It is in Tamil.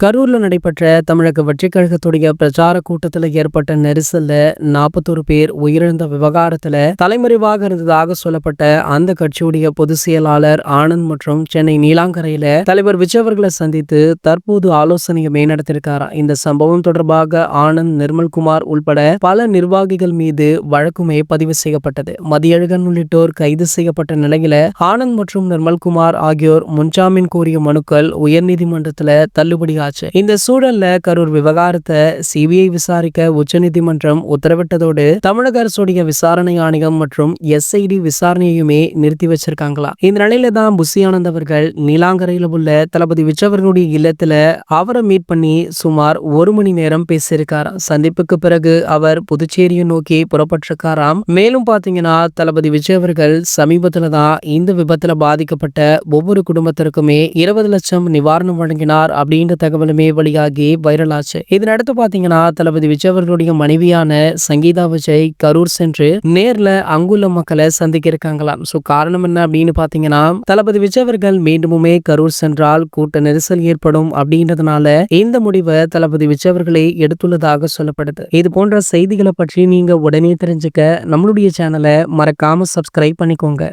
கரூரில் நடைபெற்ற தமிழக வெற்றிக் கழகத்துடைய பிரச்சார கூட்டத்தில் ஏற்பட்ட நெரிசல்ல நாற்பத்தொரு பேர் உயிரிழந்த விவகாரத்தில் தலைமறைவாக இருந்ததாக சொல்லப்பட்ட அந்த கட்சியுடைய பொதுச் செயலாளர் ஆனந்த் மற்றும் சென்னை நீலாங்கரையில தலைவர் விஜய் அவர்களை சந்தித்து தற்போது ஆலோசனையை மேநடத்திருக்காராம் இந்த சம்பவம் தொடர்பாக ஆனந்த் நிர்மல்குமார் உள்பட பல நிர்வாகிகள் மீது வழக்குமே பதிவு செய்யப்பட்டது. மதியழகன் உள்ளிட்டோர் கைது செய்யப்பட்ட நிலையில ஆனந்த் மற்றும் நிர்மல்குமார் ஆகியோர் முன்ஜாமீன் கோரிய மனுக்கள் உயர்நீதிமன்றத்தில் தள்ளுபடியாக தள்ளுபடியாச்சு இந்த சூழல்ல கரூர் விவகாரத்தை சிபிஐ விசாரிக்க உச்சநீதிமன்றம் உத்தரவிட்டதோடு தமிழக அரசுடைய விசாரணை ஆணையம் மற்றும் எஸ்ஐடி விசாரணையுமே நிறுத்தி வச்சிருக்காங்களா? இந்த நிலையில தான் புசி ஆனந்த் அவர்கள் நீலாங்கரையில உள்ள தளபதி விஜய் அவர்களுடைய இல்லத்துல அவரை மீட் பண்ணி சுமார் ஒரு மணி நேரம் பேசியிருக்காராம் சந்திப்புக்கு பிறகு அவர் புதுச்சேரியை நோக்கி புறப்பட்டிருக்காராம். மேலும் பாத்தீங்கன்னா தளபதி விஜய் அவர்கள் சமீபத்துல தான் இந்த விபத்துல பாதிக்கப்பட்ட ஒவ்வொரு குடும்பத்திற்குமே இருபது லட்சம் நிவாரணம் வழங்கினார் அப்படின்ற தகவலுமே வெளியாகி வைரலாச்சு. இதன் அடுத்து பாத்தீங்கன்னா தளபதி விஜய் அவர்களுடைய மனைவியான சங்கீதா விஜய் கரூர் சென்று நேர்ல அங்குள்ள மக்களை சந்திக்க இருக்காங்களாம். சோ காரணம் என்ன அப்படின்னு பாத்தீங்கன்னா தளபதி விஜய் அவர்கள் மீண்டுமே கரூர் சென்றால் கூட்ட நெரிசல் ஏற்படும் அப்படின்றதுனால இந்த முடிவை தளபதி விஜய் அவர்களே எடுத்துள்ளதாக சொல்லப்படுது. இது போன்ற செய்திகளை பற்றி நீங்க உடனே தெரிஞ்சுக்க நம்மளுடைய சேனலை மறக்காம சப்ஸ்கிரைப் பண்ணிக்கோங்க.